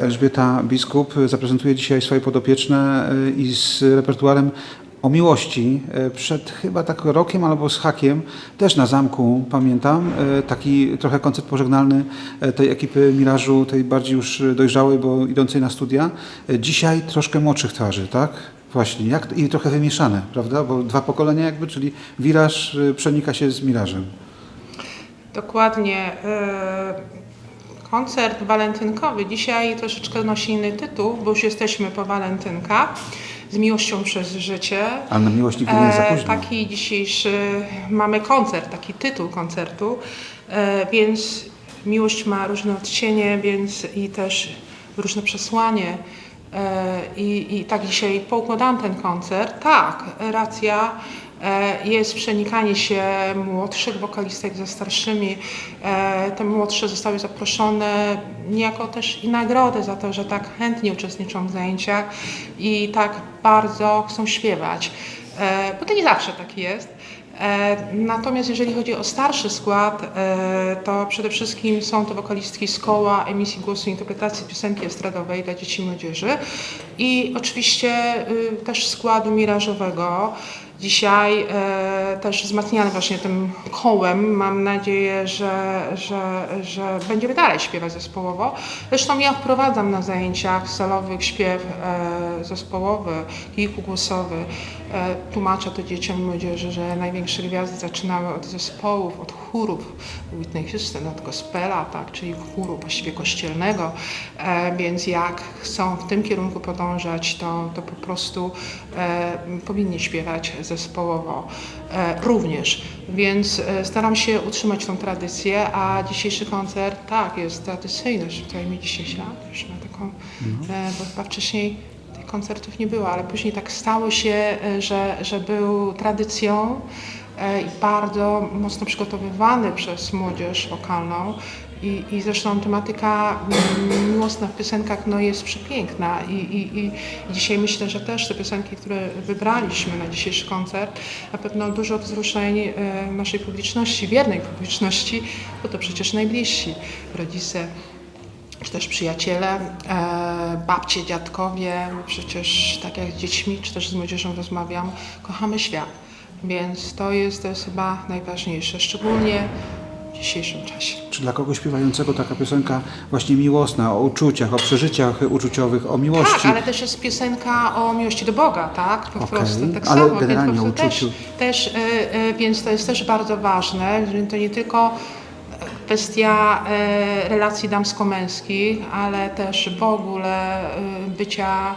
Elżbieta Biskup zaprezentuje dzisiaj swoje podopieczne e, i z repertuarem o miłości. E, Przed chyba tak rokiem albo z hakiem, też na zamku pamiętam, e, taki trochę koncert pożegnalny e, tej ekipy Mirażu, tej bardziej już dojrzałej, bo idącej na studia. E, Dzisiaj troszkę młodszych twarzy, tak? Właśnie, jak, i trochę wymieszane, prawda? Bo dwa pokolenia jakby, czyli Wiraż e, przenika się z Mirażem. Dokładnie. e, Koncert walentynkowy dzisiaj troszeczkę nosi inny tytuł, bo już jesteśmy po walentynkach. Z miłością przez życie. Ale na miłość nigdy nie jest za E, późno. Taki dzisiejszy mamy koncert, taki tytuł koncertu, e, więc miłość ma różne odcienie, więc i też różne przesłanie. E, I, I tak dzisiaj poukładałam ten koncert. Tak, racja. e, Jest przenikanie się młodszych wokalistek ze starszymi. E, Te młodsze zostały zaproszone niejako też i nagrodę za to, że tak chętnie uczestniczą w zajęciach i tak bardzo chcą śpiewać. Bo to nie zawsze tak jest. E, Natomiast jeżeli chodzi o starszy skład, e, to przede wszystkim są to wokalistki z koła emisji głosu i interpretacji piosenki estradowej dla dzieci i młodzieży i oczywiście y, też składu mirażowego. Dzisiaj e, też wzmacniany właśnie tym kołem. Mam nadzieję, że, że, że będziemy dalej śpiewać zespołowo. Zresztą ja wprowadzam na zajęciach salowych śpiew e, zespołowy, kilkugłosowy. E, tłumaczę to dzieciom i młodzieży, że największe gwiazdy zaczynały od zespołów, od chórów. Whitney Houston od gospela, tak, czyli chóru właściwie kościelnego. E, więc jak chcą w tym kierunku podążać, to, to po prostu e, powinni śpiewać zespołowo e, również. Więc e, staram się utrzymać tą tradycję, a dzisiejszy koncert, tak, jest tradycyjny, że tutaj mi 10 lat już ma taką, e, bo chyba wcześniej tych koncertów nie było, ale później tak stało się, że, że był tradycją i bardzo mocno przygotowywany przez młodzież wokalną. I, I zresztą tematyka mm, miłosna w piosenkach no, jest przepiękna. I, i, i dzisiaj myślę, że też te piosenki, które wybraliśmy na dzisiejszy koncert, na pewno dużo wzruszeń e, naszej publiczności, wiernej publiczności, bo to przecież najbliżsi. Rodzice czy też przyjaciele, e, babcie, dziadkowie, przecież tak jak z dziećmi, czy też z młodzieżą rozmawiam, kochamy świat. Więc to jest, to jest chyba najważniejsze, szczególnie dzisiejszym czasie. Czy dla kogoś śpiewającego taka piosenka właśnie miłosna, o uczuciach, o przeżyciach uczuciowych, o miłości? Tak, ale też jest piosenka o miłości do Boga, tak? Po Okej, prostu tak ale samo. generalnie więc, po prostu też, uczuciu. też, e, e, więc to jest też bardzo ważne, to nie tylko kwestia e, relacji damsko-męskich, ale też w ogóle bycia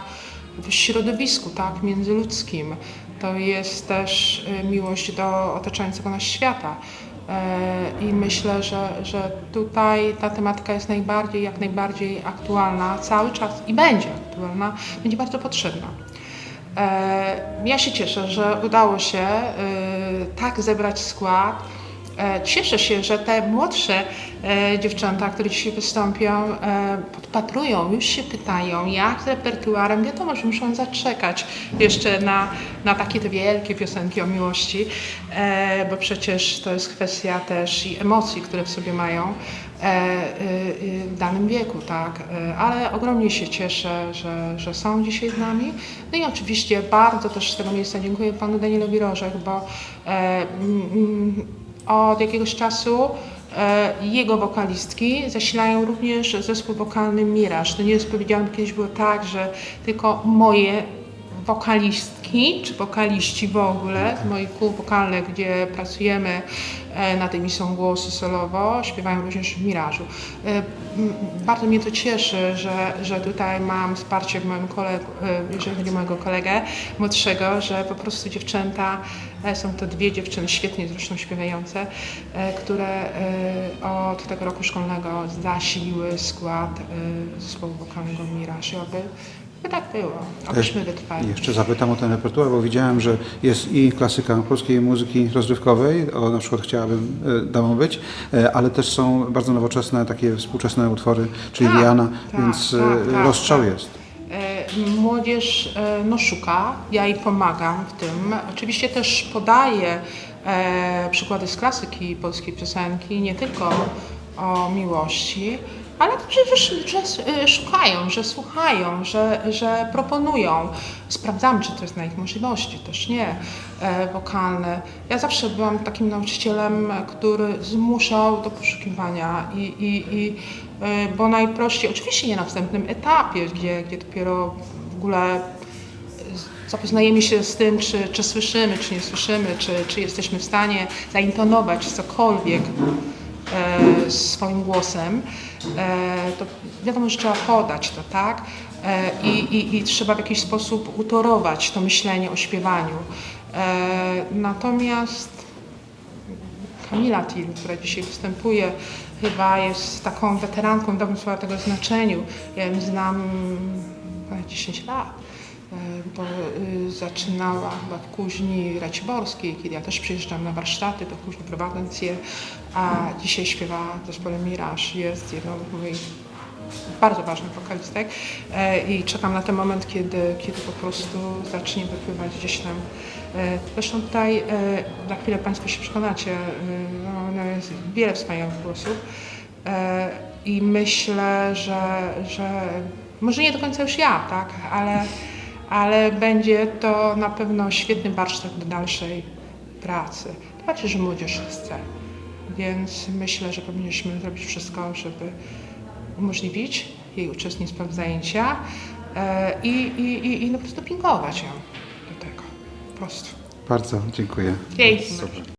w środowisku, tak, międzyludzkim. To jest też miłość do otaczającego nas świata. E, I myślę, że, że tutaj ta tematyka jest najbardziej, jak najbardziej aktualna cały czas i będzie aktualna, będzie bardzo potrzebna. E, Ja się cieszę, że udało się e, tak zebrać skład. E, Cieszę się, że te młodsze e, dziewczęta, które dzisiaj wystąpią, e, podpatrują, już się pytają, jak z repertuarem. Wiadomo, że muszą zaczekać jeszcze na, na takie te wielkie piosenki o miłości, bo przecież to jest kwestia też i emocji, które w sobie mają e, w danym wieku, tak. Ale ogromnie się cieszę, że, że są dzisiaj z nami. No i oczywiście bardzo też z tego miejsca dziękuję panu Danielowi Rożek, bo od jakiegoś czasu e, jego wokalistki zasilają również zespół wokalny Miraż. To nie jest powiedziane, kiedyś było tak, że tylko moje wokalistki, czy wokaliści w ogóle z moich kół wokalnych, gdzie pracujemy e, nad emisją głosu solowo, śpiewają również w Mirażu. E, Bardzo mnie to cieszy, że, że tutaj mam wsparcie w moim kolegu, e, jeżeli chodzi o mojego kolegę młodszego, że po prostu dziewczęta, są to dwie dziewczyny świetnie zresztą śpiewające, które od tego roku szkolnego zasiliły skład zespołu wokalnego Miraż i oby by tak było, abyśmy wytrwali. Jeszcze zapytam o ten repertuar, bo widziałem, że jest i klasyka polskiej muzyki rozrywkowej, o na przykład chciałabym e, damą być, e, ale też są bardzo nowoczesne, takie współczesne utwory, czyli Tak, Rihanna, tak, więc e, tak, tak, rozstrzał tak. jest. E, Młodzież e, no, szuka, ja jej pomagam w tym. Oczywiście też podaję e, przykłady z klasyki polskiej piosenki, nie tylko o miłości, Ale przecież że y, szukają, że słuchają, że, że proponują. Sprawdzamy, czy to jest na ich możliwości, też nie e, wokalne. Ja zawsze byłam takim nauczycielem, który zmuszał do poszukiwania i, i, i e, bo najprościej, oczywiście nie na wstępnym etapie, gdzie, gdzie dopiero w ogóle zapoznajemy się z tym, czy, czy słyszymy, czy nie słyszymy, czy, czy jesteśmy w stanie zaintonować cokolwiek e, swoim głosem, e, to wiadomo, że trzeba podać to, tak? E, i, i, I trzeba w jakiś sposób utorować to myślenie o śpiewaniu. E, natomiast Kamila Til, która dzisiaj występuje, chyba jest taką weteranką w dobrym słowa tego znaczeniu. Ja ją znam ponad 10 lat, e, bo y, zaczynała chyba w kuźni Raciborskiej, kiedy ja też przyjeżdżam na warsztaty do kuźni Prowadencje, a dzisiaj śpiewa w zespole Mirage, jest jedną z moich bardzo ważnych wokalistek. E, i czekam na ten moment, kiedy, kiedy po prostu zacznie wypływać gdzieś tam. E, Zresztą tutaj e, za chwilę Państwo się przekonacie, e, no, jest wiele wspaniałych głosów. E, i myślę, że, że może nie do końca już ja, tak, ale, ale będzie to na pewno świetny warsztat do dalszej pracy. To znaczy, że młodzież chce. Więc myślę, że powinniśmy zrobić wszystko, żeby umożliwić jej uczestnictwo w zajęcia e, i, i, i, i no po prostu dopingować ją do tego. Po prostu. Bardzo dziękuję. Dzięki. Super.